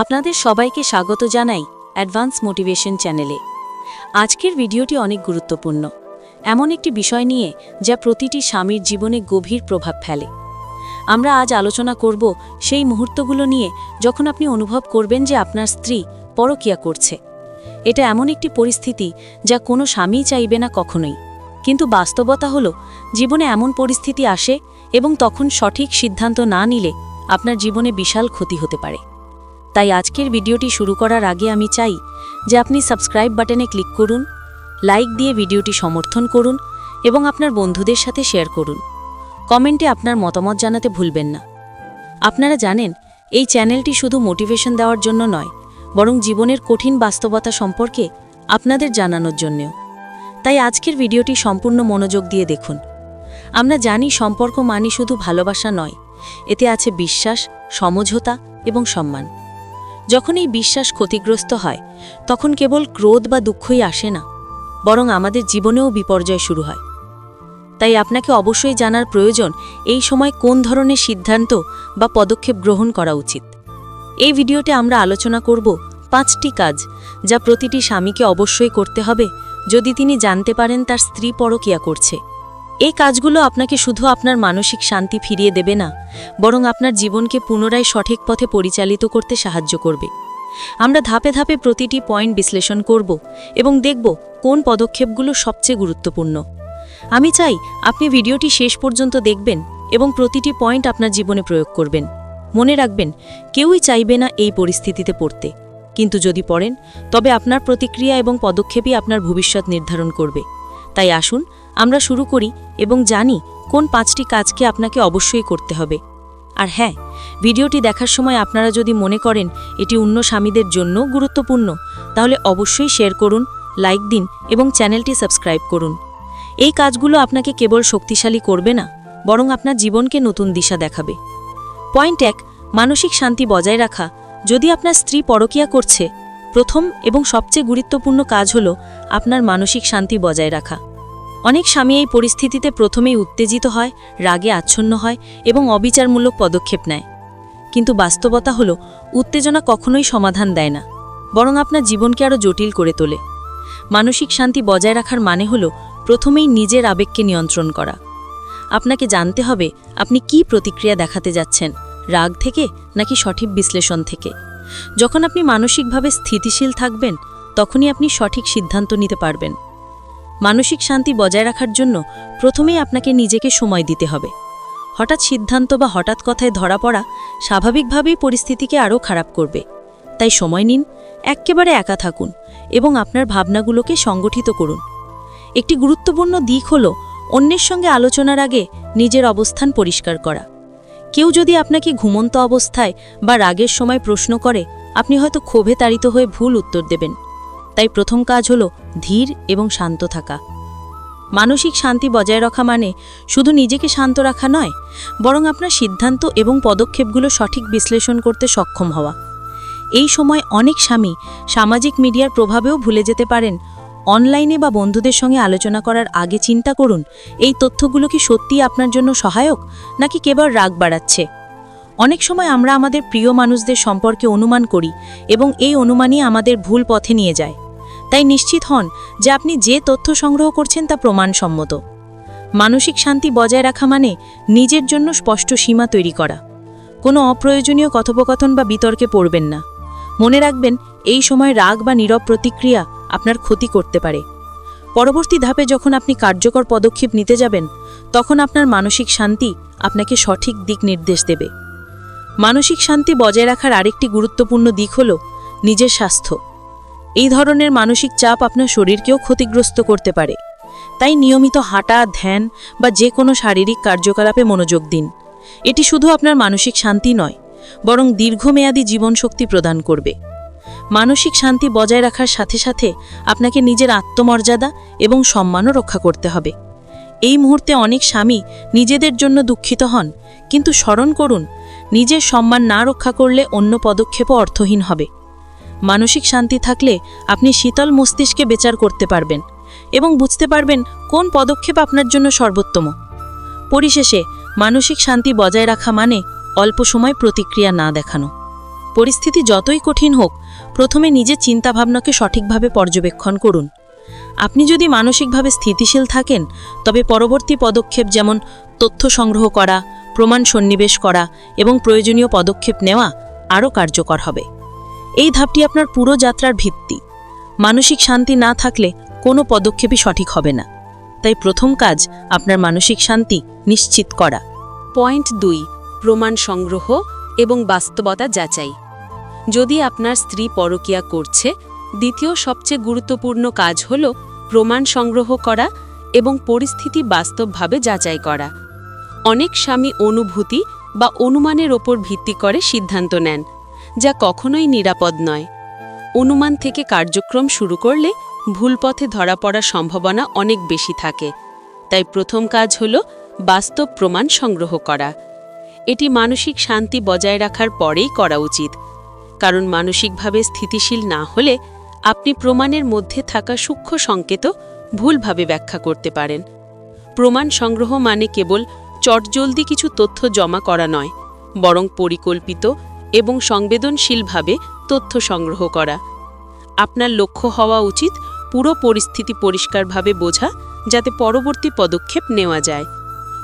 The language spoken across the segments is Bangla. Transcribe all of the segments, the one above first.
আপনাদের সবাইকে স্বাগত জানাই অ্যাডভান্স মোটিভেশন চ্যানেলে। আজকের ভিডিওটি অনেক গুরুত্বপূর্ণ। এমন একটি বিষয় নিয়ে যা প্রতিটি স্বামীর জীবনে গভীর প্রভাব ফেলে। আমরা আজ আলোচনা করব সেই মুহূর্তগুলো নিয়ে যখন আপনি অনুভব করবেন যে আপনার স্ত্রী পরকিয়া করছে। এটা এমন একটি পরিস্থিতি যা কোনো স্বামী চাইবে না কখনোই। কিন্তু বাস্তবতা হলো, জীবনে এমন পরিস্থিতি আসে এবং তখন সঠিক সিদ্ধান্ত না নিলে আপনার জীবনে বিশাল ক্ষতি হতে পারে। তাই আজকের ভিডিওটি শুরু করার আগে আমি চাই যে আপনি সাবস্ক্রাইব বাটনে ক্লিক করুন, লাইক দিয়ে ভিডিওটি সমর্থন করুন এবং আপনার বন্ধুদের সাথে শেয়ার করুন। কমেন্টে আপনার মতামত জানাতে ভুলবেন না। আপনারা জানেন, এই চ্যানেলটি শুধু মোটিভেশন দেওয়ার জন্য নয়, বরং জীবনের কঠিন বাস্তবতা সম্পর্কে আপনাদের জানানোর জন্যেও। তাই আজকের ভিডিওটি সম্পূর্ণ মনোযোগ দিয়ে দেখুন। আমরা জানি সম্পর্ক মানে শুধু ভালোবাসা নয়, এতে আছে বিশ্বাস, সমঝোতা এবং সম্মান। যখন এই বিশ্বাস ক্ষতিগ্রস্ত হয়, তখন কেবল ক্রোধ বা দুঃখই আসে না, বরং আমাদের জীবনেও বিপর্যয় শুরু হয়। তাই আপনাকে অবশ্যই জানার প্রয়োজন, এই সময় কোন ধরনের সিদ্ধান্ত বা পদক্ষেপ গ্রহণ করা উচিত। এই ভিডিওতে আমরা আলোচনা করব পাঁচটি কাজ যা প্রতিটি স্বামীকে অবশ্যই করতে হবে, যদি তিনি জানতে পারেন তার স্ত্রী পরকিয়া করছে। এই কাজগুলো আপনাকে শুধু আপনার মানসিক শান্তি ফিরিয়ে দেবে না, বরং আপনার জীবনকে পুনরায় সঠিক পথে পরিচালিত করতে সাহায্য করবে। আমরা ধাপে ধাপে প্রতিটি পয়েন্ট বিশ্লেষণ করব এবং দেখব কোন পদক্ষেপগুলো সবচেয়ে গুরুত্বপূর্ণ। আমি চাই আপনি ভিডিওটি শেষ পর্যন্ত দেখবেন এবং প্রতিটি পয়েন্ট আপনার জীবনে প্রয়োগ করবেন। মনে রাখবেন, কেউই চাইবে না এই পরিস্থিতিতে পড়তে। কিন্তু যদি পড়েন, তবে আপনার প্রতিক্রিয়া এবং পদক্ষেপই আপনার ভবিষ্যৎ নির্ধারণ করবে। তাই আসুন আমরা শুরু করি এবং জানি কোন পাঁচটি কাজকে আপনাকে অবশ্যই করতে হবে। আর হ্যাঁ ভিডিওটি দেখার সময় আপনারা যদি মনে করেন এটি অন্য স্বামীদের জন্য গুরুত্বপূর্ণ, তাহলে অবশ্যই শেয়ার করুন, লাইক দিন এবং চ্যানেলটি সাবস্ক্রাইব করুন। এই কাজগুলো আপনাকে কেবল শক্তিশালী করবে না, বরং আপনার জীবনকে নতুন দিশা দেখাবে। পয়েন্ট এক, মানসিক শান্তি বজায় রাখা। যদি আপনার স্ত্রী পরকিয়া করছে, প্রথম এবং সবচেয়ে গুরুত্বপূর্ণ কাজ হল আপনার মানসিক শান্তি বজায় রাখা। অনেক স্বামী এই পরিস্থিতিতে প্রথমেই উত্তেজিত হয়, রাগে আচ্ছন্ন হয় এবং অবিচারমূলক পদক্ষেপ নেয়। কিন্তু বাস্তবতা হল, উত্তেজনা কখনোই সমাধান দেয় না, বরং আপনার জীবনকে আরও জটিল করে তোলে। মানসিক শান্তি বজায় রাখার মানে হল, প্রথমেই নিজের আবেগকে নিয়ন্ত্রণ করা। আপনাকে জানতে হবে, আপনি কি প্রতিক্রিয়া দেখাতে যাচ্ছেন, রাগ থেকে নাকি সঠিক বিশ্লেষণ থেকে? যখন আপনি মানসিকভাবে স্থিতিশীল থাকবেন, তখনই আপনি সঠিক সিদ্ধান্ত নিতে পারবেন। মানসিক শান্তি বজায় রাখার জন্য প্রথমেই আপনাকে নিজেকে সময় দিতে হবে। হঠাৎ সিদ্ধান্ত বা হঠাৎ কথায় ধরা পড়া স্বাভাবিকভাবেই পরিস্থিতিকে আরও খারাপ করবে। তাই সময় নিন, এক্কেবারে একা থাকুন এবং আপনার ভাবনাগুলোকে সংগঠিত করুন। একটি গুরুত্বপূর্ণ দিক হল অন্যের সঙ্গে আলোচনার আগে নিজের অবস্থান পরিষ্কার করা। কেউ যদি আপনাকে ঘুমন্ত অবস্থায় বা রাগের সময় প্রশ্ন করে, আপনি হয়তো ক্ষোভে তাড়িত হয়ে ভুল উত্তর দেবেন। তাই প্রথম কাজ হল ধীর এবং শান্ত থাকা। মানসিক শান্তি বজায় রাখা মানে শুধু নিজেকে শান্ত রাখা নয়, বরং আপনার সিদ্ধান্ত এবং পদক্ষেপগুলো সঠিক বিশ্লেষণ করতে সক্ষম হওয়া। এই সময় অনেক স্বামী সামাজিক মিডিয়ার প্রভাবেও ভুলে যেতে পারেন, অনলাইনে বা বন্ধুদের সঙ্গে আলোচনা করার আগে চিন্তা করুন, এই তথ্যগুলো কি সত্যিই আপনার জন্য সহায়ক, নাকি কেবল রাগ বাড়াচ্ছে? অনেক সময় আমরা আমাদের প্রিয় মানুষদের সম্পর্কে অনুমান করি এবং এই অনুমানই আমাদের ভুল পথে নিয়ে যায়। তাই নিশ্চিত হন যে আপনি যে তথ্য সংগ্রহ করছেন তা প্রমাণসম্মত। মানসিক শান্তি বজায় রাখা মানে নিজের জন্য স্পষ্ট সীমা তৈরি করা। কোনো অপ্রয়োজনীয় কথোপকথন বা বিতর্কে পড়বেন না। মনে রাখবেন, এই সময় রাগ বা নীরব প্রতিক্রিয়া আপনার ক্ষতি করতে পারে। পরবর্তী ধাপে যখন আপনি কার্যকর পদক্ষেপ নিতে যাবেন, তখন আপনার মানসিক শান্তি আপনাকে সঠিক দিক নির্দেশ দেবে। মানসিক শান্তি বজায় রাখার আরেকটি গুরুত্বপূর্ণ দিক হল নিজের স্বাস্থ্য। এই ধরনের মানসিক চাপ আপনার শরীরকেও ক্ষতিগ্রস্ত করতে পারে। তাই নিয়মিত হাঁটা, ধ্যান বা যে কোনো শারীরিক কার্যকলাপে মনোযোগ দিন। এটি শুধু আপনার মানসিক শান্তি নয়, বরং দীর্ঘমেয়াদী জীবনশক্তি প্রদান করবে। মানসিক শান্তি বজায় রাখার সাথে সাথে আপনাকে নিজের আত্মমর্যাদা এবং সম্মানও রক্ষা করতে হবে। এই মুহূর্তে অনেক স্বামী নিজেদের জন্য দুঃখিত হন, কিন্তু স্মরণ করুন, নিজের সম্মান না রক্ষা করলে অন্য পদক্ষেপও অর্থহীন হবে। মানসিক শান্তি থাকলে আপনি শীতল মস্তিষ্কে বেচার করতে পারবেন এবং বুঝতে পারবেন কোন পদক্ষেপ আপনার জন্য সর্বোত্তম। পরিশেষে, মানসিক শান্তি বজায় রাখা মানে অল্প সময় প্রতিক্রিয়া না দেখানো। পরিস্থিতি যতই কঠিন হোক, প্রথমে নিজের চিন্তাভাবনাকে সঠিকভাবে পর্যবেক্ষণ করুন। আপনি যদি মানসিকভাবে স্থিতিশীল থাকেন, তবে পরবর্তী পদক্ষেপ যেমন তথ্য সংগ্রহ করা, প্রমাণ সন্নিবেশ করা এবং প্রয়োজনীয় পদক্ষেপ নেওয়া আরও কার্যকর হবে। এই ধাপটি আপনার পুরো যাত্রার ভিত্তি। মানসিক শান্তি না থাকলে কোনো পদক্ষেপই সঠিক হবে না। তাই প্রথম কাজ আপনার মানসিক শান্তি নিশ্চিত করা। পয়েন্ট দুই, প্রমাণ সংগ্রহ এবং বাস্তবতা যাচাই। যদি আপনার স্ত্রী পরকিয়া করছে, দ্বিতীয় সবচেয়ে গুরুত্বপূর্ণ কাজ হল প্রমাণ সংগ্রহ করা এবং পরিস্থিতি বাস্তবভাবে যাচাই করা। অনেক স্বামী অনুভূতি বা অনুমানের ওপর ভিত্তি করে সিদ্ধান্ত নেন। যা কখনোই নিরাপদ নয়। অনুমান থেকে কার্যক্রম শুরু করলে ভুল পথে ধরা পড়ার সম্ভাবনা অনেক বেশি থাকে। তাই প্রথম কাজ হল বাস্তব প্রমাণ সংগ্রহ করা। এটি মানসিক শান্তি বজায় রাখার পরেই করা উচিত। কারণ মানসিকভাবে স্থিতিশীল না হলে আপনি প্রমাণের মধ্যে থাকা সূক্ষ্ম সংকেত ভুলভাবে ব্যাখ্যা করতে পারেন। প্রমাণ সংগ্রহ মানে কেবল চটজলদি কিছু তথ্য জমা করা নয়, বরং পরিকল্পিত এবং সংবেদনশীলভাবে তথ্য সংগ্রহ করা। আপনার লক্ষ্য হওয়া উচিত পুরো পরিস্থিতি পরিষ্কারভাবে বোঝা যাতে পরবর্তী পদক্ষেপ নেওয়া যায়।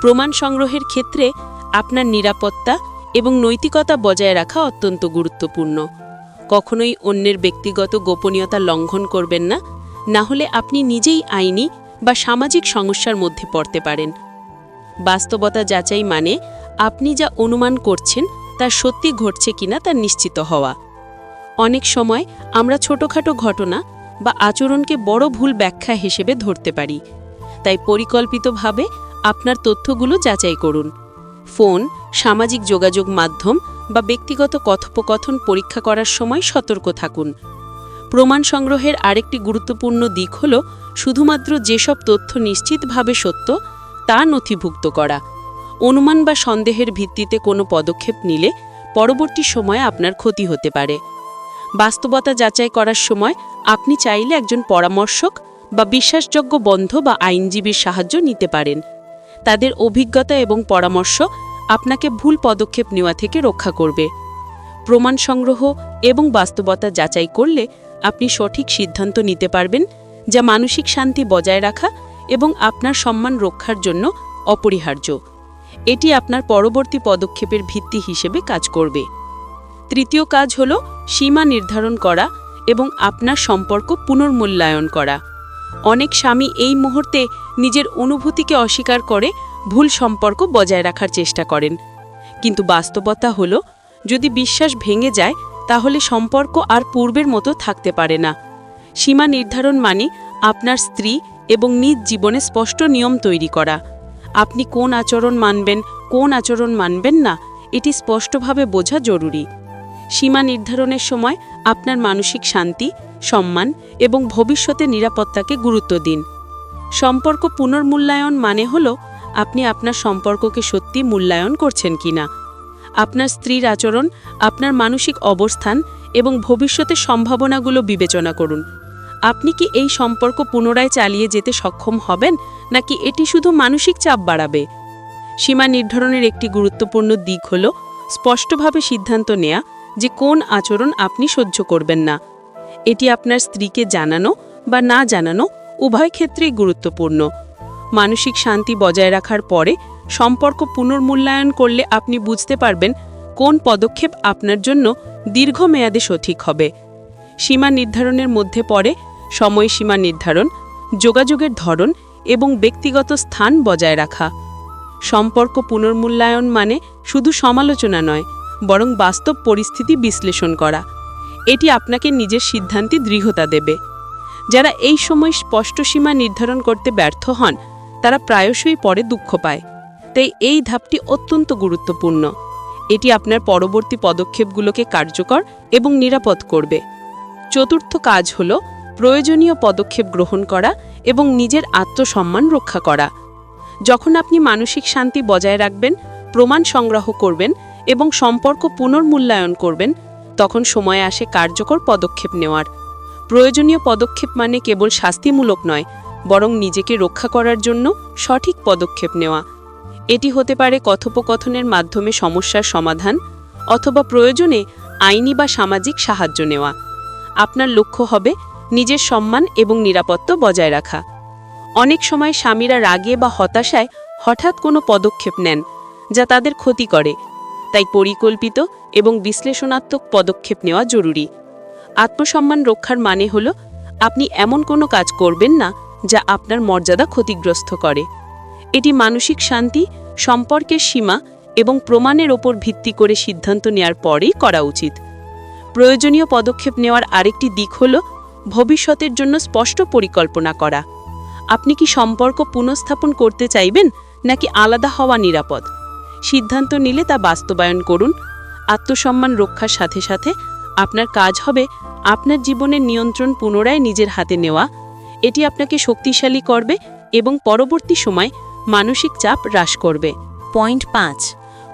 প্রমাণ সংগ্রহের ক্ষেত্রে আপনার নিরাপত্তা এবং নৈতিকতা বজায় রাখা অত্যন্ত গুরুত্বপূর্ণ। কখনোই অন্যের ব্যক্তিগত গোপনীয়তা লঙ্ঘন করবেন না না হলে আপনি নিজেই আইনি বা সামাজিক সমস্যার মধ্যে পড়তে পারেন। বাস্তবতা যাচাই মানে আপনি যা অনুমান করছেন তা সত্যি ঘটছে কিনা তা নিশ্চিত হওয়া। অনেক সময় আমরা ছোটখাটো ঘটনা বা আচরণকে বড় ভুল ব্যাখ্যা হিসেবে ধরতে পারি। তাই পরিকল্পিতভাবে আপনার তথ্যগুলো যাচাই করুন। ফোন, সামাজিক যোগাযোগ মাধ্যম বা ব্যক্তিগত কথোপকথন পরীক্ষা করার সময় সতর্ক থাকুন। প্রমাণ সংগ্রহের আরেকটি গুরুত্বপূর্ণ দিক হল শুধুমাত্র যেসব তথ্য নিশ্চিতভাবে সত্য তা নথিভুক্ত করা। অনুমান বা সন্দেহের ভিত্তিতে কোনো পদক্ষেপ নিলে পরবর্তী সময়ে আপনার ক্ষতি হতে পারে। বাস্তবতা যাচাই করার সময় আপনি চাইলে একজন পরামর্শক বা বিশ্বাসযোগ্য বন্ধ বা আইনজীবীর সাহায্য নিতে পারেন। তাদের অভিজ্ঞতা এবং পরামর্শ আপনাকে ভুল পদক্ষেপ নেওয়া থেকে রক্ষা করবে। প্রমাণ সংগ্রহ এবং বাস্তবতা যাচাই করলে আপনি সঠিক সিদ্ধান্ত নিতে পারবেন, যা মানসিক শান্তি বজায় রাখা এবং আপনার সম্মান রক্ষার জন্য অপরিহার্য। এটি আপনার পরবর্তী পদক্ষেপের ভিত্তি হিসেবে কাজ করবে। তৃতীয় কাজ হল সীমা নির্ধারণ করা এবং আপনার সম্পর্ক পুনর্মূল্যায়ন করা। অনেক স্বামী এই মুহূর্তে নিজের অনুভূতিকে অস্বীকার করে ভুল সম্পর্ক বজায় রাখার চেষ্টা করেন। কিন্তু বাস্তবতা হল, যদি বিশ্বাস ভেঙে যায়, তাহলে সম্পর্ক আর পূর্বের মতো থাকতে পারে না। সীমা নির্ধারণ মানে আপনার স্ত্রী এবং নিজ জীবনে স্পষ্ট নিয়ম তৈরি করা। আপনি কোন আচরণ মানবেন, কোন আচরণ মানবেন না, এটি স্পষ্টভাবে বোঝা জরুরি। সীমা নির্ধারণের সময় আপনার মানসিক শান্তি, সম্মান এবং ভবিষ্যতে নিরাপত্তাকে গুরুত্ব দিন। সম্পর্ক পুনর্মূল্যায়ন মানে হল আপনি আপনার সম্পর্ককে সত্যি মূল্যায়ন করছেন কিনা। আপনার স্ত্রীর আচরণ, আপনার মানসিক অবস্থান এবং ভবিষ্যতের সম্ভাবনাগুলো বিবেচনা করুন। আপনি কি এই সম্পর্ক পুনরায় চালিয়ে যেতে সক্ষম হবেন, নাকি এটি শুধু মানসিক চাপ বাড়াবে? সীমা নির্ধারণের একটি গুরুত্বপূর্ণ দিক হল স্পষ্টভাবে সিদ্ধান্ত নেয়া যে কোন আচরণ আপনি সহ্য করবেন না। এটি আপনার স্ত্রীকে জানানো বা না জানানো উভয় ক্ষেত্রেই গুরুত্বপূর্ণ। মানসিক শান্তি বজায় রাখার পরে সম্পর্ক পুনর্মূল্যায়ন করলে আপনি বুঝতে পারবেন কোন পদক্ষেপ আপনার জন্য দীর্ঘমেয়াদে সঠিক হবে। সীমা নির্ধারণের মধ্যে পড়ে সময়সীমা নির্ধারণ, যোগাযোগের ধরন এবং ব্যক্তিগত স্থান বজায় রাখা। সম্পর্ক পুনর্মূল্যায়ন মানে শুধু সমালোচনা নয়, বরং বাস্তব পরিস্থিতি বিশ্লেষণ করা। এটি আপনাকে নিজের সিদ্ধান্তে দৃঢ়তা দেবে। যারা এই সময় স্পষ্ট সীমা নির্ধারণ করতে ব্যর্থ হন, তারা প্রায়শই পরে দুঃখ পায়। তাই এই ধাপটি অত্যন্ত গুরুত্বপূর্ণ। এটি আপনার পরবর্তী পদক্ষেপগুলোকে কার্যকর এবং নিরাপদ করবে। চতুর্থ কাজ হল প্রয়োজনীয় পদক্ষেপ গ্রহণ করা এবং নিজের আত্মসম্মান রক্ষা করা। যখন আপনি মানসিক শান্তি বজায় রাখবেন, প্রমাণ সংগ্রহ করবেন এবং সম্পর্ক পুনর্মূল্যায়ন করবেন, তখন সময় আসে কার্যকর পদক্ষেপ নেওয়ার। প্রয়োজনীয় পদক্ষেপ মানে কেবল শাস্তিমূলক নয়, বরং নিজেকে রক্ষা করার জন্য সঠিক পদক্ষেপ নেওয়া। এটি হতে পারে কথোপকথনের মাধ্যমে সমস্যার সমাধান অথবা প্রয়োজনে আইনি বা সামাজিক সাহায্য নেওয়া। আপনার লক্ষ্য হবে নিজের সম্মান এবং নিরাপত্তা বজায় রাখা। অনেক সময় স্বামীরা রাগে বা হতাশায় হঠাৎ কোনো পদক্ষেপ নেন, যা তাদের ক্ষতি করে। তাই পরিকল্পিত এবং বিশ্লেষণাত্মক পদক্ষেপ নেওয়া জরুরি। আত্মসম্মান রক্ষার মানে হল, আপনি এমন কোনো কাজ করবেন না, যা আপনার মর্যাদা ক্ষতিগ্রস্ত করে। এটি মানসিক শান্তি, সম্পর্কের সীমা এবং প্রমাণের ওপর ভিত্তি করে সিদ্ধান্ত নেওয়ার পরেই করা উচিত। প্রয়োজনীয় পদক্ষেপ নেওয়ার আরেকটি দিক হল ভবিষ্যতের জন্য স্পষ্ট পরিকল্পনা করা। আপনি কি সম্পর্ক পুনঃস্থাপন করতে চাইবেন, নাকি আলাদা হওয়া নিরাপদ? সিদ্ধান্ত নিলে তা বাস্তবায়ন করুন। আত্মসম্মান রক্ষার সাথে সাথে আপনার কাজ হবে আপনার জীবনের নিয়ন্ত্রণ পুনরায় নিজের হাতে নেওয়া। এটি আপনাকে শক্তিশালী করবে এবং পরবর্তী সময় মানসিক চাপ হ্রাস করবে। পয়েন্ট পাঁচ,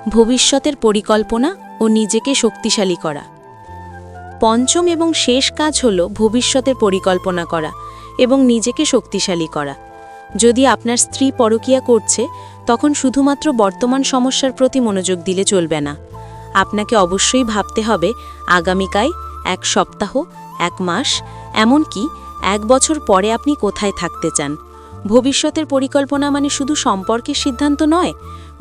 ভবিষ্যতের পরিকল্পনা ও নিজেকে শক্তিশালী করা। পঞ্চম এবং শেষ কাজ হল ভবিষ্যতের পরিকল্পনা করা এবং নিজেকে শক্তিশালী করা। যদি আপনার স্ত্রী পরকিয়া করছে, তখন শুধুমাত্র বর্তমান সমস্যার প্রতি মনোযোগ দিলে চলবে না। আপনাকে অবশ্যই ভাবতে হবে, আগামীকাল, এক সপ্তাহ, এক মাস, এমনকি এক বছর পরে আপনি কোথায় থাকতে চান। ভবিষ্যতের পরিকল্পনা মানে শুধু সম্পর্কের সিদ্ধান্ত নয়,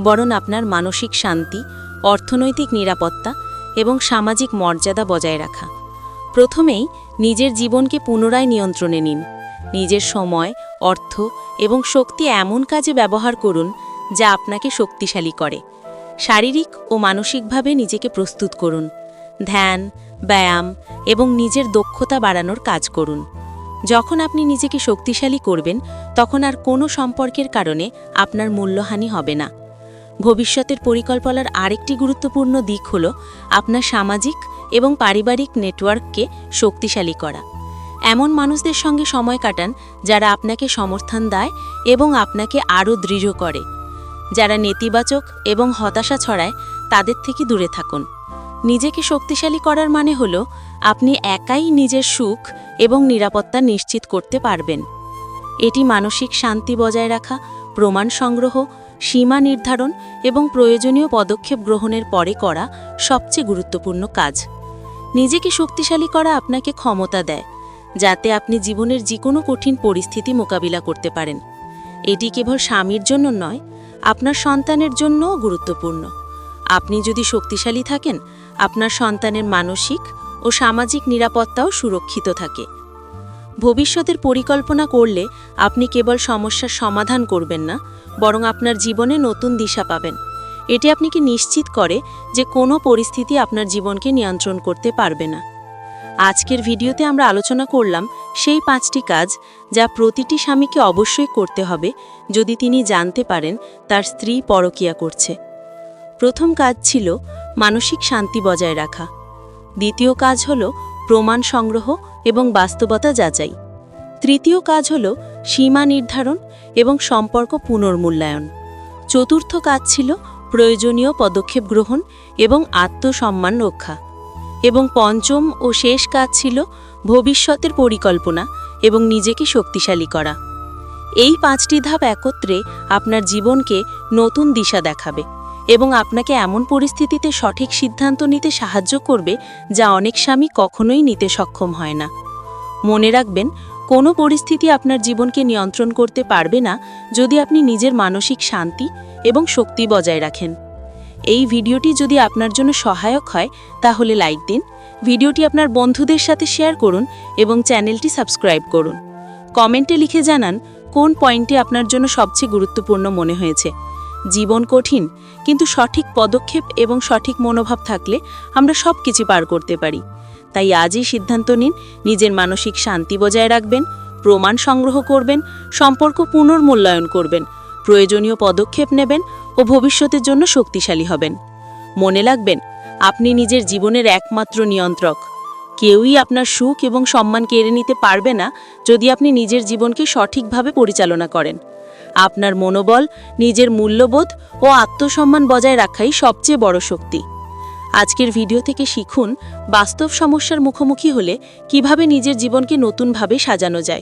বরং আপনার মানসিক শান্তি, অর্থনৈতিক নিরাপত্তা এবং সামাজিক মর্যাদা বজায় রাখা। প্রথমেই নিজের জীবনকে পুনরায় নিয়ন্ত্রণে নিন। নিজের সময়, অর্থ এবং শক্তি এমন কাজে ব্যবহার করুন যা আপনাকে শক্তিশালী করে। শারীরিক ও মানসিকভাবে নিজেকে প্রস্তুত করুন। ধ্যান, ব্যায়াম এবং নিজের দক্ষতা বাড়ানোর কাজ করুন। যখন আপনি নিজেকে শক্তিশালী করবেন, তখন আর কোনো সম্পর্কের কারণে আপনার মূল্যহানি হবে না। ভবিষ্যতের পরিকল্পনার আরেকটি গুরুত্বপূর্ণ দিক হল আপনার সামাজিক এবং পারিবারিক নেটওয়ার্ককে শক্তিশালী করা। এমন মানুষদের সঙ্গে সময় কাটান যারা আপনাকে সমর্থন দেয় এবং আপনাকে আরও দৃঢ় করে। যারা নেতিবাচক এবং হতাশা ছড়ায় তাদের থেকে দূরে থাকুন। নিজেকে শক্তিশালী করার মানে হল আপনি একাই নিজের সুখ এবং নিরাপত্তা নিশ্চিত করতে পারবেন। এটি মানসিক শান্তি বজায় রাখা, প্রমাণ সংগ্রহ সীমা নির্ধারণ এবং প্রয়োজনীয় পদক্ষেপ গ্রহণের পরে করা সবচেয়ে গুরুত্বপূর্ণ কাজ। নিজেকে শক্তিশালী করা আপনাকে ক্ষমতা দেয়, যাতে আপনি জীবনের যে কোনো কঠিন পরিস্থিতি মোকাবিলা করতে পারেন। এটি কেবল স্বামীর জন্য নয়, আপনার সন্তানের জন্যও গুরুত্বপূর্ণ। আপনি যদি শক্তিশালী থাকেন, আপনার সন্তানের মানসিক ও সামাজিক নিরাপত্তাও সুরক্ষিত থাকে। ভবিষ্যতের পরিকল্পনা করলে আপনি কেবল সমস্যার সমাধান করবেন না, বরং আপনার জীবনে নতুন দিশা পাবেন। এটি আপনাকে নিশ্চিত করে যে কোনো পরিস্থিতি আপনার জীবনকে নিয়ন্ত্রণ করতে পারবে না। আজকের ভিডিওতে আমরা আলোচনা করলাম সেই পাঁচটি কাজ যা প্রতিটি স্বামীকে অবশ্যই করতে হবে যদি তিনি জানতে পারেন তার স্ত্রী পরকিয়া করছে। প্রথম কাজ ছিল মানসিক শান্তি বজায় রাখা। দ্বিতীয় কাজ হল প্রমাণ সংগ্রহ এবং বাস্তবতা যাচাই। তৃতীয় কাজ হল সীমা নির্ধারণ এবং সম্পর্ক পুনর্মূল্যায়ন। চতুর্থ কাজ ছিল প্রয়োজনীয় পদক্ষেপ গ্রহণ এবং আত্মসম্মান রক্ষা। এবং পঞ্চম ও শেষ কাজ ছিল ভবিষ্যতের পরিকল্পনা এবং নিজেকে শক্তিশালী করা। এই পাঁচটি ধাপ একত্রে আপনার জীবনকে নতুন দিশা দেখাবে। এবং আপনাকে এমন পরিস্থিতিতে সঠিক সিদ্ধান্ত নিতে সাহায্য করবে যা অনেক স্বামী কখনোই নিতে সক্ষম হয় না। মনে রাখবেন, কোনো পরিস্থিতি আপনার জীবনকে নিয়ন্ত্রণ করতে পারবে না যদি আপনি নিজের মানসিক শান্তি এবং শক্তি বজায় রাখেন। এই ভিডিওটি যদি আপনার জন্য সহায়ক হয়, তাহলে লাইক দিন, ভিডিওটি আপনার বন্ধুদের সাথে শেয়ার করুন এবং চ্যানেলটি সাবস্ক্রাইব করুন। কমেন্টে লিখে জানান, কোন পয়েন্টটি আপনার জন্য সবচেয়ে গুরুত্বপূর্ণ মনে হয়েছে। জীবন কঠিন, কিন্তু সঠিক পদক্ষেপ এবং সঠিক মনোভাব থাকলে আমরা সব কিছু পার করতে পারি। তাই আজই সিদ্ধান্ত নিন, নিজের মানসিক শান্তি বজায় রাখবেন, প্রমাণ সংগ্রহ করবেন, সম্পর্ক পুনর্মূল্যায়ন করবেন, প্রয়োজনীয় পদক্ষেপ নেবেন ও ভবিষ্যতের জন্য শক্তিশালী হবেন। মনে রাখবেন, আপনি নিজের জীবনের একমাত্র নিয়ন্ত্রক। কেউই আপনার সুখ এবং সম্মান কেড়ে নিতে পারবে না যদি আপনি নিজের জীবনকে সঠিকভাবে পরিচালনা করেন। আপনার মনোবল, নিজের মূল্যবোধ ও আত্মসম্মান বজায় রাখাই সবচেয়ে বড় শক্তি। আজকের ভিডিও থেকে শিখুন বাস্তব সমস্যার মুখোমুখি হলে কীভাবে নিজের জীবনকে নতুনভাবে সাজানো যায়।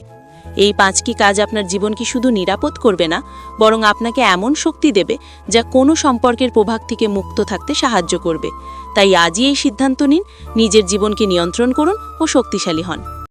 এই পাঁচটি কাজ আপনার জীবন কি শুধু নিরাপদ করবে না, বরং আপনাকে এমন শক্তি দেবে যা কোনো সম্পর্কের প্রভাব থেকে মুক্ত থাকতে সাহায্য করবে। তাই আজই এই সিদ্ধান্ত নিন, নিজের জীবনকে নিয়ন্ত্রণ করুন ও শক্তিশালী হন।